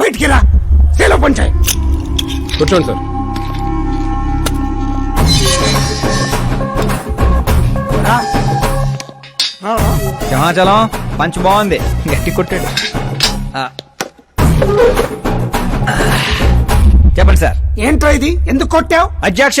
బయటికి రా. సేలో పంచాయి కూర్చోండి సార్. సింహాచలం పంచ్ బాగుంది. గట్టి కొట్టాడు. ఆ. చెప్పండి సార్. ఏంట్రా ఇది? ఎందుకు కొట్టావు? అధ్యక్ష!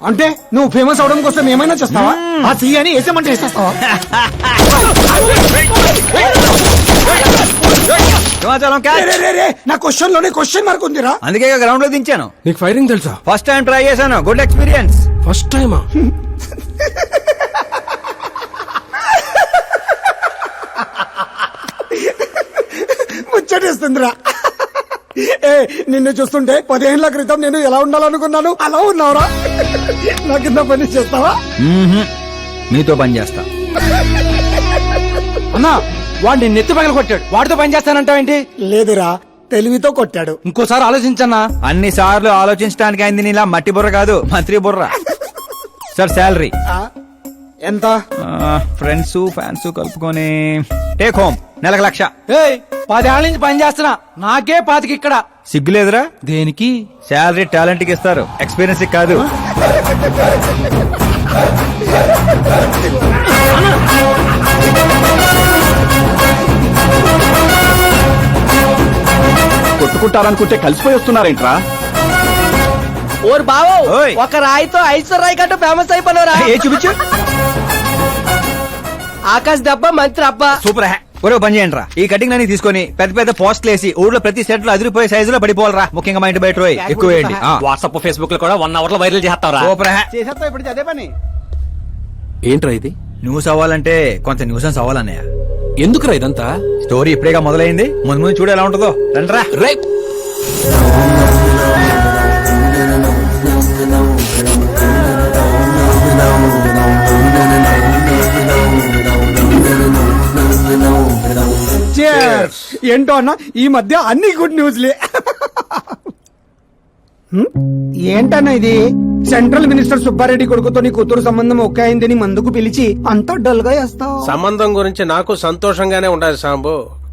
అంటే నువ్వు ఫేమస్ అవడం కోసం ఏమైనా చేస్తావా? ఆ సీఎని వేసేమంటే వేసేస్తావా సింహాచలం రే, క్యాచ్ రే, రే, రే, నా క్వశ్చన్లోనే క్వశ్చన్ మార్క్ ఉందిరా. అందుకే గ్రౌండ్లో దించాను. నీకు ఫైరింగ్ తెలుసా? ఫస్ట్ టైం ట్రై చేశాను. గుడ్ ఎక్స్పీరియన్స్ ఫస్ట్ టైమా ముచ్చటేస్తుందిరా. ఏ నిన్ను చూస్తుంటే పదిహేనుల క్రితం నేను ఎలా ఉండాలనుకున్నాను? అలా ఉన్నావురా. నా కింద పని చేస్తావా? మీతో పని చేస్తా. అన్నా వాడిని నెత్తి పగల కొట్టాడు. వాడితో పని చేస్తానంటావేంటి లేదురా తెలివితో కొట్టాడు. ఇంకోసారి ఆలోచించన్నా. అన్ని సార్లు ఆలోచించడానికి అయింది నీలా మట్టి బుర్ర కాదు మంత్రి బుర్ర. Sir salary. ఎంత? ఫ్రెండ్స్ ఫ్యాన్స్ కలుపుకొని టేక్ హోమ్ నెలకు లక్ష. ఏయ్ పదేళ్ళ నుంచి పని చేస్తున్నా. నాకే పాతికి ఇక్కడ. సిగ్గులేదురా? దేనికి? శాలరీ టాలెంట్కి ఇస్తారు. ఎక్స్పీరియన్స్కి కాదు. కొట్టుకుంటారనుకుంటే కలిసిపోయి వస్తున్నారేంట్రా? ఓరు బావో ఓయ్. ఒక రాయితో ఐశ్వర్ రాయ్ కంటే ఫేమస్ అయిపోయినరా? ఏ చూపించు? ఆకాశ్ దెబ్బ మంత్రి అబ్బా. సూపర్ హ్యా ఒరే పని చేయండి రా ఈ కటింగ్ అన్ని తీసుకొని పెద్ద పెద్ద పోస్టులు వేసి ఊర్లో ప్రతి సెట్లో అదిరిపోయే సైజులో పడిపోవాలరా. ముఖ్యంగా మా ఇంటి బయట రోయ్. ఎక్కువ వేయండి. వాట్సాప్ ఫేస్బుక్లో కూడా వన్ అవర్లో వైరల్ చేస్తారా సూపర్ హ్యా చేసేస్తా ఇప్పుడు అదే పని? ఏంట్రా ఇది? న్యూస్ అవ్వాలంటే కొంత న్యూసెన్స్ అవ్వాలన్నయ్య ఎందుకురా ఇదంతా? స్టోరీ ఇప్పుడేగా మొదలైంది. ముందు ముందు చూడు ఎలా ఉంటుందో. రండిరా. రే Cheers. ఏంటో అన్న ఈ మధ్య అన్ని గుడ్ న్యూస్లే హ్మ్? ఏంటన్న ఇది? సెంట్రల్ మినిస్టర్ సుబ్బారెడ్డి కొడుకుతో నీ కూతురు సంబంధం ఒకే అయిందని మందుకు పిలిచి అంత డల్గా వేస్తావు. సంబంధం గురించి నాకు సంతోషంగానే ఉండదు సాంబు.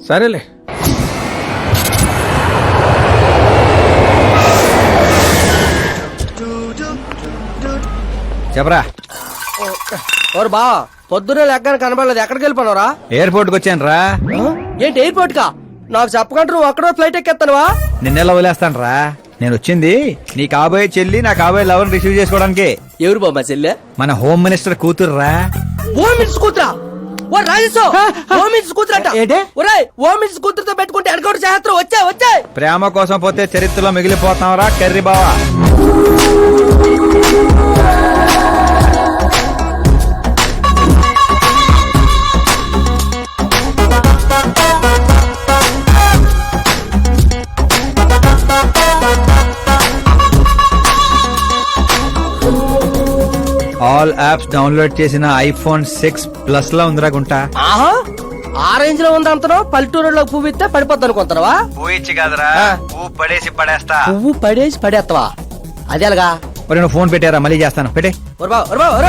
సరేలే. చెప్పరా. ఓరు బావా పొద్దునే లెక్కన కనబడలేదు. ఎక్కడికి వెళ్ళిపోనరా ఎయిర్పోర్ట్కి వచ్చాను రా ఏంటి ఎయిర్పోర్ట్ కా నాకు చెప్పకుండా నువ్వు అక్కడో ఫ్లైట్ ఎక్కేస్తానువా నిన్నెలా వదిలేస్తాను రా నేను వచ్చింది నీ కాబోయే చెల్లి నా కాబోయే లవర్ రిసీవ్ చేసుకోవడానికి. ఎవరు బాబా చెల్లె? మన హోమ్ మినిస్టర్ కూతురు రా ఓ మినిట్స్ కూతురా? ఓ రాజేశో ఓ మినిట్స్ కూతురట. ఏంటి? ఒరేయ్ ఓ మినిట్స్ కూతురుతో పెట్టుకుంటే ఎడగొడు వచ్చే వచ్చే వచ్చే. ప్రేమ కోసం పోతే చరిత్రలో మిగిలిపోతావరా కర్రీ బావా. ఆల్ యాప్స్ డౌన్లోడ్ చేసిన ఐఫోన్ సిక్స్ ప్లస్లో ఉందిరా గుంటా ఆహా ఆ రేంజ్లో ఉంది అంతనో పల్లెటూరులో పువ్వు ఇస్తే పడిపోద్ది అనుకుంటారా పోయిచ్చి కదరా పువ్వు పడేసి పడేస్తా పువ్వు పడేసి పడేస్తావా అది ఎలాగా ఒరే నువ్వు ఫోన్ పెట్టారా మళ్ళీ చేస్తాను పెట్టే ఒరు బావ, ఒరు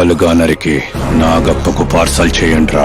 ముక్కలుగా నరికి నాగప్పకు పార్సల్ చేయండి రా